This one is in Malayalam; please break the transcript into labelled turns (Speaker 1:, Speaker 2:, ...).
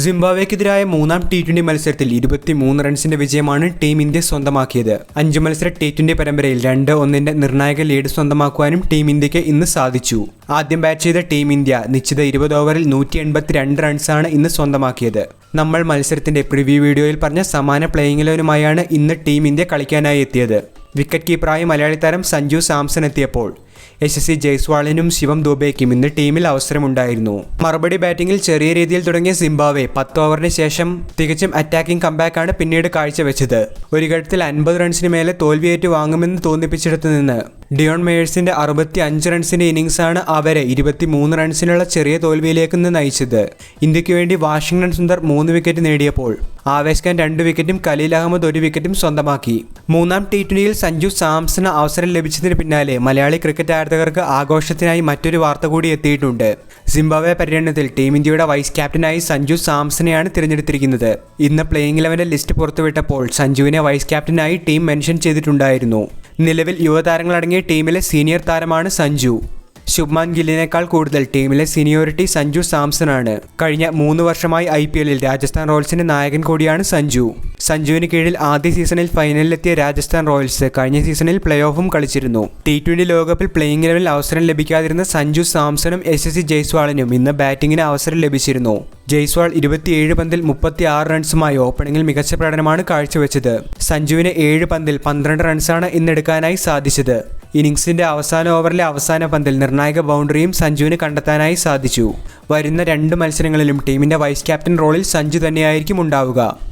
Speaker 1: സിംബാബ്വേക്കെതിരായ മൂന്നാം ടി ട്വന്റി മത്സരത്തിൽ ഇരുപത്തിമൂന്ന് റൺസിന്റെ വിജയമാണ് ടീം ഇന്ത്യ സ്വന്തമാക്കിയത്. അഞ്ച് മത്സര ടി ട്വന്റി പരമ്പരയിൽ രണ്ട് ഒന്നിന്റെ നിർണായക ലീഡ് സ്വന്തമാക്കുവാനും ടീം ഇന്ത്യയ്ക്ക് ഇന്ന് സാധിച്ചു. ആദ്യം ബാറ്റ് ചെയ്ത ടീം ഇന്ത്യ നിശ്ചിത ഇരുപത് ഓവറിൽ നൂറ്റി എൺപത്തിരണ്ട് റൺസാണ് ഇന്ന് സ്വന്തമാക്കിയത്. നമ്മൾ മത്സരത്തിന്റെ പ്രിവ്യൂ വീഡിയോയിൽ പറഞ്ഞ സമാന പ്ലേയിങ് ഇലവനുമായാണ് ഇന്ന് ടീം ഇന്ത്യ കളിക്കാനായി എത്തിയത്. വിക്കറ്റ് കീപ്പറായി മലയാളി താരം സഞ്ജു സാംസൺ എത്തിയപ്പോൾ എസ് സി ജയ്സ്വാളിനും ശിവം ദുബേക്കും ഇന്ന് ടീമിൽ അവസരമുണ്ടായിരുന്നു. മറുപടി ബാറ്റിംഗിൽ ചെറിയ രീതിയിൽ തുടങ്ങിയ സിംബാവെ പത്ത് ഓവറിന് ശേഷം തികച്ചും അറ്റാക്കിംഗ് കമ്പാക്കാണ് പിന്നീട് കാഴ്ചവെച്ചത്. ഒരു ഘട്ടത്തിൽ അൻപത് റൺസിന് മേലെ തോൽവിയേറ്റ് വാങ്ങുമെന്ന് തോന്നിപ്പിച്ചിടത്തു നിന്ന്. ഡിയോൺ മേഴ്സിന്റെ അറുപത്തി അഞ്ച് റൺസിന്റെ ഇന്നിംഗ്സാണ് അവരെ ഇരുപത്തി മൂന്ന് റൺസിനുള്ള ചെറിയ തോൽവിയിലേക്ക് നിന്ന് നയിച്ചത്. ഇന്ത്യയ്ക്ക് വേണ്ടി വാഷിംഗ്ടൺ സുന്ദർ മൂന്ന് വിക്കറ്റ് നേടിയപ്പോൾ ആവേശ് ഖാൻ രണ്ട് വിക്കറ്റും കലീൽ അഹമ്മദ് ഒരു വിക്കറ്റും സ്വന്തമാക്കി. മൂന്നാം ടി ട്വന്റിയിൽ സഞ്ജു സാംസന് അവസരം ലഭിച്ചതിന് പിന്നാലെ മലയാളി ക്രിക്കറ്റ് ആരാധകർക്ക് ആഘോഷത്തിനായി മറ്റൊരു വാർത്ത കൂടി എത്തിയിട്ടുണ്ട്. സിംബാബ്വെ പര്യടനത്തിൽ ടീം ഇന്ത്യയുടെ വൈസ് ക്യാപ്റ്റനായി സഞ്ജു സാംസണെയാണ് തിരഞ്ഞെടുത്തിരിക്കുന്നത്. ഇന്ന് പ്ലേയിങ് ഇലവന്റെ ലിസ്റ്റ് പുറത്തുവിട്ടപ്പോൾ സഞ്ജുവിനെ വൈസ് ക്യാപ്റ്റനായി ടീം മെൻഷൻ ചെയ്തിട്ടുണ്ടായിരുന്നു. നിലവിൽ യുവതാരങ്ങളടങ്ങിയ ടീമിലെ സീനിയർ താരമാണ് സഞ്ജു. ശുഭ്മാൻ ഗില്ലിനേക്കാൾ കൂടുതൽ ടീമിലെ സീനിയോറിറ്റി സഞ്ജു സാംസൺ ആണ് കഴിഞ്ഞ മൂന്ന് വർഷമായി ഐ പി എല്ലിൽ രാജസ്ഥാൻ റോയൽസിന്റെ നായകൻ കൂടിയാണ് സഞ്ജു. സഞ്ജുവിന് കീഴിൽ ആദ്യ സീസണിൽ ഫൈനലിലെത്തിയ രാജസ്ഥാൻ റോയൽസ് കഴിഞ്ഞ സീസണിൽ പ്ലേ ഓഫും കളിച്ചിരുന്നു. ടി ട്വന്റി ലോകകപ്പിൽ പ്ലേയിങ് ലെവലിൽ അവസരം ലഭിക്കാതിരുന്ന സഞ്ജു സാംസണും എസ് എസ് സി ജയ്സ്വാളിനും ഇന്ന് ബാറ്റിംഗിന് അവസരം ലഭിച്ചിരുന്നു. ജയ്സ്വാൾ ഇരുപത്തിയേഴ് പന്തിൽ മുപ്പത്തി ആറ് റൺസുമായി ഓപ്പണിംഗിൽ മികച്ച പ്രകടനമാണ് കാഴ്ചവെച്ചത്. സഞ്ജുവിന് ഏഴ് പന്തിൽ പന്ത്രണ്ട് റൺസാണ് ഇന്നെടുക്കാനായി സാധിച്ചത്. ഇന്നിംഗ്സിന്റെ അവസാന ഓവറിലെ അവസാന പന്തിൽ നിർണായക ബൗണ്ടറിയും സഞ്ജുവിന് കണ്ടെത്താനായി സാധിച്ചു. വരുന്ന രണ്ട് മത്സരങ്ങളിലും ടീമിന്റെ വൈസ് ക്യാപ്റ്റൻ റോളിൽ സഞ്ജു തന്നെയായിരിക്കും ഉണ്ടാവുക.